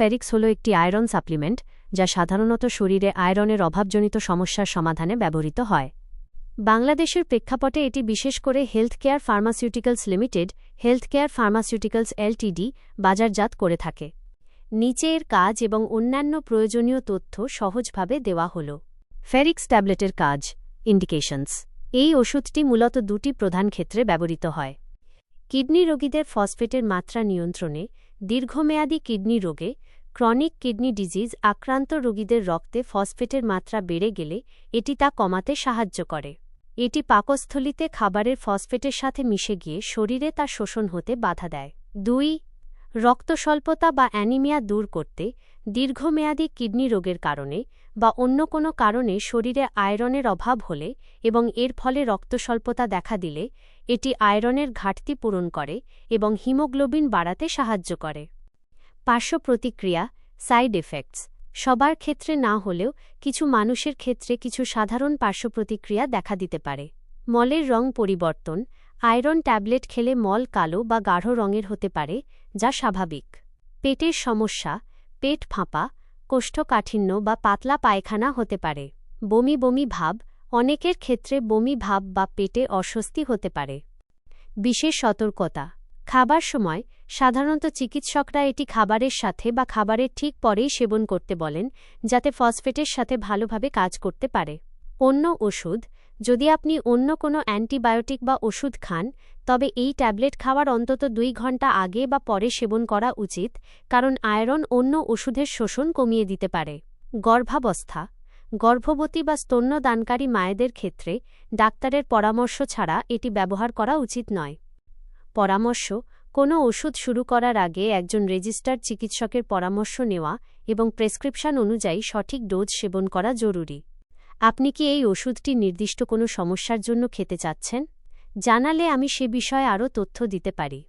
ফেরিক্স হল একটি iron supplement, যা সাধারণত শরীরে আয়রনের অভাবজনিত সমস্যার সমাধানে ব্যবহৃত হয়। বাংলাদেশের প্রেক্ষাপটে এটি বিশেষ করে health care pharmaceuticals limited health care pharmaceuticals LTD, বাজারজাত করে থাকে। নিচে এর কাজ এবং অন্যান্য প্রয়োজনীয় তথ্য সহজভাবে দেওয়া হল। ফেরিক্স ট্যাবলেটের কাজ, ইন্ডিকেশনস। এই ওষুধটি মূলত দুটি প্রধান ক্ষেত্রে ব্যবহৃত হয়। কিডনি রোগীদের ফসফেটের মাত্রা নিয়ন্ত্রণে দীর্ঘমেয়াদী কিডনি রোগে, ক্রনিক কিডনি ডিজিজ, আক্রান্ত রোগীদের রক্তে ফসফেটের মাত্রা বেড়ে গেলে এটি তা কমাতে সাহায্য করে। এটি পাকস্থলিতে খাবারের ফসফেটের সাথে মিশে গিয়ে শরীরে তা শোষণ হতে বাধা দেয়। দুই রক্তস্বল্পতা বা অ্যানিমিয়া দূর করতে দীর্ঘমেয়াদী কিডনি রোগের কারণে বা অন্য কোনো কারণে শরীরে আয়রনের অভাব হলে এবং এর ফলে রক্তস্বল্পতা দেখা দিলে, এটি আয়রনের ঘাটতি পূরণ করে এবং হিমোগ্লোবিন বাড়াতে সাহায্য করে। পার্শ্ব প্রতিক্রিয়া, সাইড এফেক্টস, সবার ক্ষেত্রে না হলেও কিছু মানুষের ক্ষেত্রে কিছু সাধারণ পার্শ্ব প্রতিক্রিয়া দেখা দিতে পারে। মলের রং পরিবর্তন আয়রন ট্যাবলেট খেলে মল কালো বা গাঢ় রঙের হতে পারে, যা স্বাভাবিক। পেটের সমস্যা, পেট ফাঁপা, কোষ্ঠকাঠিন্য বা পাতলা পায়খানা হতে পারে। বমি বমি ভাব, অনেকের ক্ষেত্রে বমি ভাব বা পেটে অস্বস্তি হতে পারে। বিশেষ সতর্কতা, খাবার সময়, সাধারণত চিকিৎসকরা এটি খাবারের সাথে বা খাবারের ঠিক পরেই সেবন করতে বলেন, যাতে ফসফেটের সাথে ভালোভাবে কাজ করতে পারে। অন্য ওষুধ, যদি আপনি অন্য কোনো অ্যান্টিবায়োটিক বা ওষুধ খান, তবে এই ট্যাবলেট খাওয়ার অন্তত দুই ঘণ্টা আগে বা পরে সেবন করা উচিত, কারণ আয়রন অন্য ওষুধের শোষণ কমিয়ে দিতে পারে। গর্ভাবস্থা, গর্ভবতী বা স্তন্যদানকারী মায়েদের ক্ষেত্রে ডাক্তারের পরামর্শ ছাড়া এটি ব্যবহার করা উচিত নয়। পরামর্শ, কোনো ওষুধ শুরু করার আগে একজন রেজিস্টার্ড চিকিৎসকের পরামর্শ নেওয়া এবং প্রেসক্রিপশন অনুযায়ী সঠিক ডোজ সেবন করা জরুরি। আপনি কি এই ওষুধটি নির্দিষ্ট কোনো সমস্যার জন্য খেতে চাচ্ছেন? জানালে আমি সে বিষয়ে আরও তথ্য দিতে পারি।